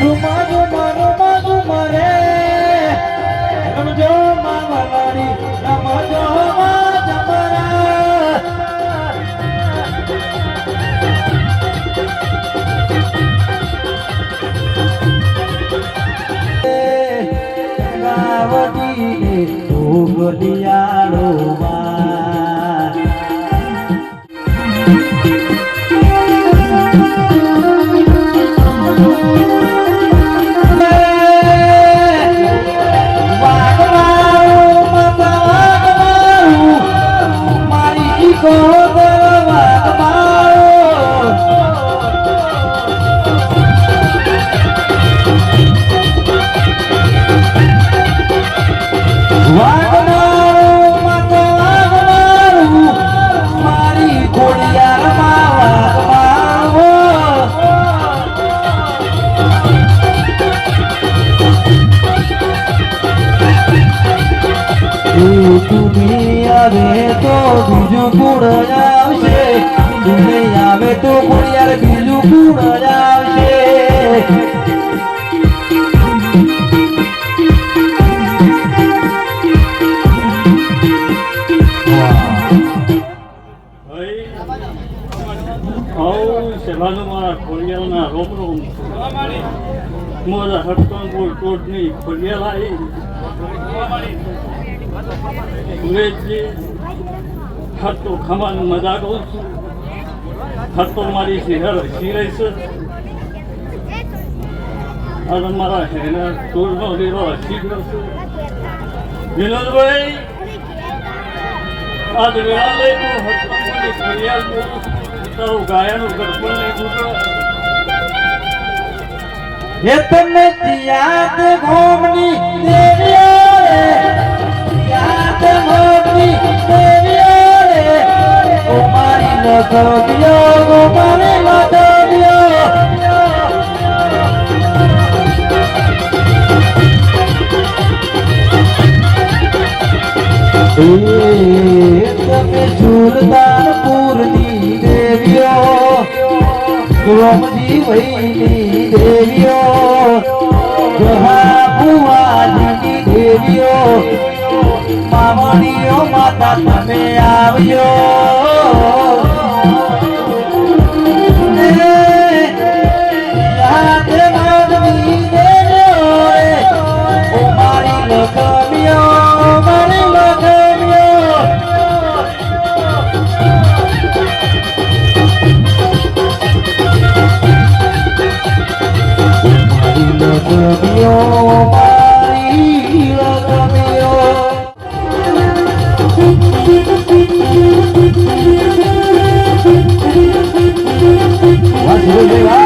માગો મારો માગો મારે Oh. તું આવે તો બીજું ગુણ આવશે? તું આવે તો યાર બીજું ગુણ આવશે? ભાઈ મારા ખોડિયાના રોમ રોમ મોરા સુરેશજી તો ખમાનું મજા કહું છું. હટતો મારી શહેર શિરે છે. અને મારા હેના ટોળનો લીલો ગયો છે. વિનોદભાઈ, આજ વેળા લઈને હસવાની ફરિયાદ તારું ગાયનું ગરબણ નહીં તૂટે હે તમે યાદ ઘોમની દેવીઓ ઘોમની દેવીઓ રોમજી વૈની દેવીઓ ભુવાજીની દેવીઓ Thank you.